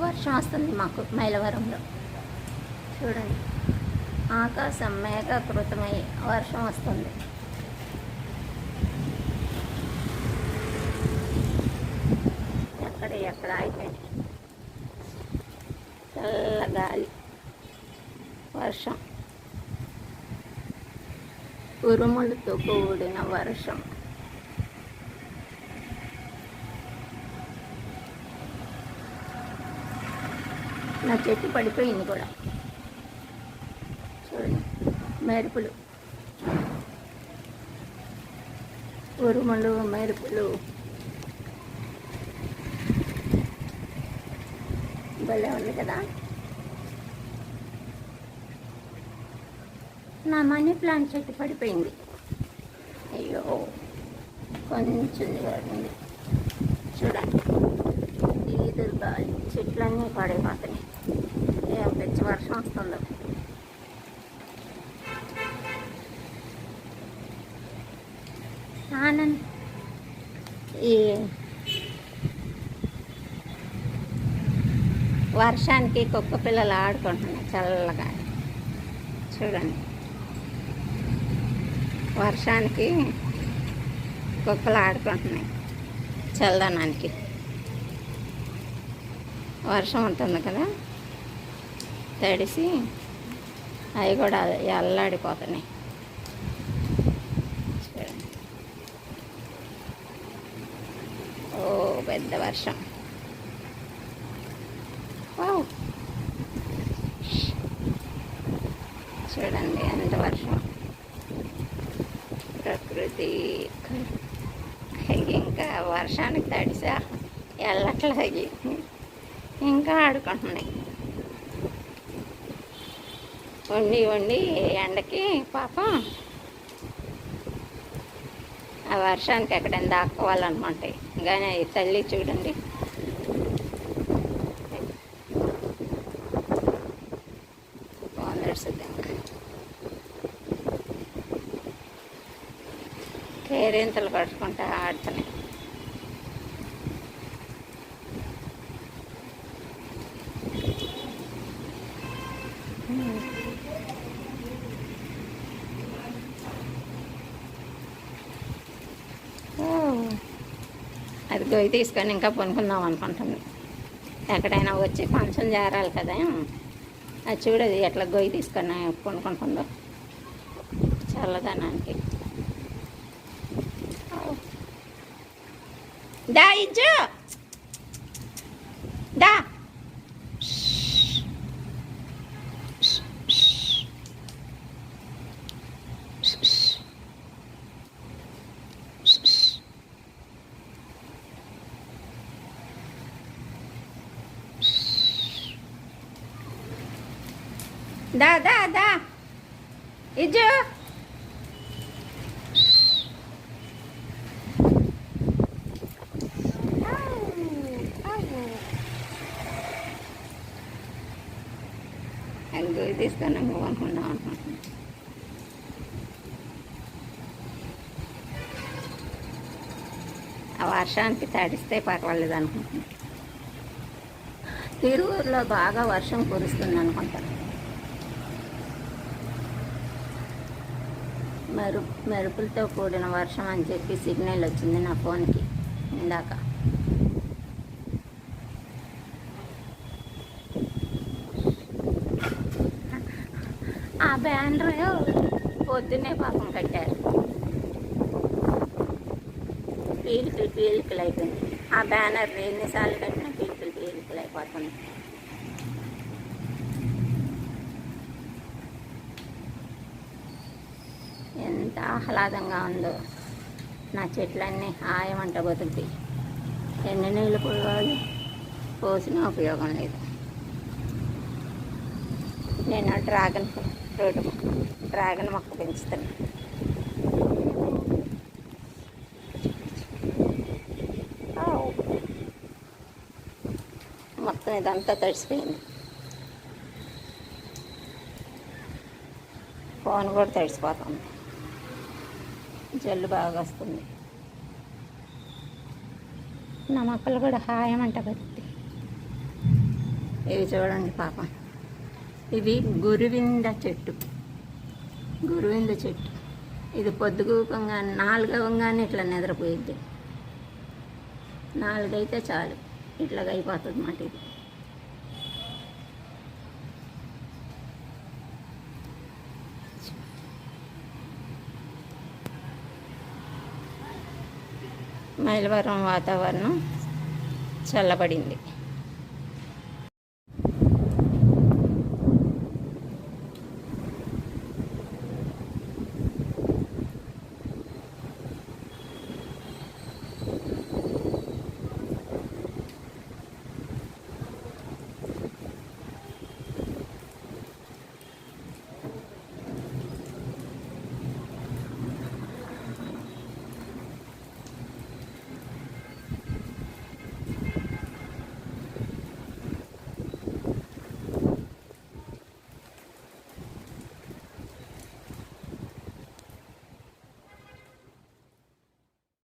వర్షం వస్తుంది మాకు మైలవరంలో. చూడండి. ఆకాశం మేఘకృతమై వర్షం వస్తుంది. ఎక్కడ ఎక్కడ అయిపోయింది చల్ల గాలి వర్షం. ఉరుములతో కూడిన వర్షం. నా చెట్టు పడిపోయింది కూడా. చూడండి మెరుపులు. ఉరుములు మెరుపులు. భలే ఉంది కదా? నా మనీ ప్లాంట్ చెట్టు పడిపోయింది. అయ్యో కొంచెం జరిగింది చూడండి ఈదురు గాలి చెట్లన్నీ పడిపోతున్నాయి. ఏం పిచ్చి వర్షం వస్తుందో. ఆనంద్ ఈ వర్షానికి కుక్క పిల్లలు ఆడుకుంటున్నాయి చల్లగా. చూడండి. వర్షానికి కుక్కలు ఆడుకుంటున్నాయి చల్లదనానికి. వర్షం ఉంటుంది కదా? తడిసి అవి కూడా ఎల్లాడిపోతున్నాయి చూడండి ఓ పెద్ద వర్షం. వావ్. చూడండి ఎంత వర్షం. ప్రకృతి ఇంకా వర్షానికి తడిసా? ఎల్లట్లాగి ఇంకా ఆడుకుంటున్నాయి. వండి వండి ఎండకి పాపం ఆ వర్షానికి ఎక్కడైనా దాక్కోవాలనుకుంటాయి కానీ తల్లి చూడండి. కేరింతలు కట్టుకుంటా ఆడుతున్నాయి ఓ, అది గొయ్యి తీసుకొని ఇంకా పనుకుందాం అనుకుంటుంది. ఎక్కడైనా వచ్చి ఫంక్షన్ చేరాలి కదా. అది చూడదు ఎట్లా గొయ్యి తీసుకొని పనుకుంటుందో. చల్లదనానికి దా దా దా దా. ఇజ్జు. అది తీసుకొని అనుకున్నాం అనుకుంటున్నాను ఆ వర్షానికి తడిస్తే పర్వాలేదు అనుకుంటున్నాను. తిరువురులో బాగా వర్షం కురుస్తుంది అనుకుంటాను. మెరు మెరుపులతో కూడిన వర్షం అని చెప్పి సిగ్నల్ వచ్చింది నా ఫోన్కి. ఇందాక. ఆ బ్యానర్ పొద్దున్నే పాపం కట్టారు. పీలికలు పీలికలు అయిపోయింది. ఆ బ్యానర్ ఎన్నిసార్లు కట్టినా పీలికలు పీలికలు అయిపోతుంది ఎంత ఆహ్లాదంగా ఉందో. నా చెట్లన్నీ హాయమంట బతుకుతాయి. ఎన్ని నీళ్ళు పోయాలి? పోసినా ఉపయోగం లేదు. నేను డ్రాగన్ ఫ్రూట్ డ్రాగన్ మొక్క పెంచుతాను మొత్తం ఇదంతా తడిసిపోయింది. ఫోన్ కూడా తడిసిపోతుంది. జల్లు బాగా వస్తుంది. నా మొక్కలు కూడా హాయమంట బతుకుతాయి ఇవి చూడండి పాపం. ఇవి గురువింద చెట్టు. గురువింద చెట్టు. ఇది పొద్దుగూకంగా నాలుగవంగానే ఇట్లా నిద్రపోయిద్ది. నాలుగైతే చాలు. ఇట్లాగ అయిపోతుంది మాట ఇది. మైలవరం వాతావరణం చల్లబడింది.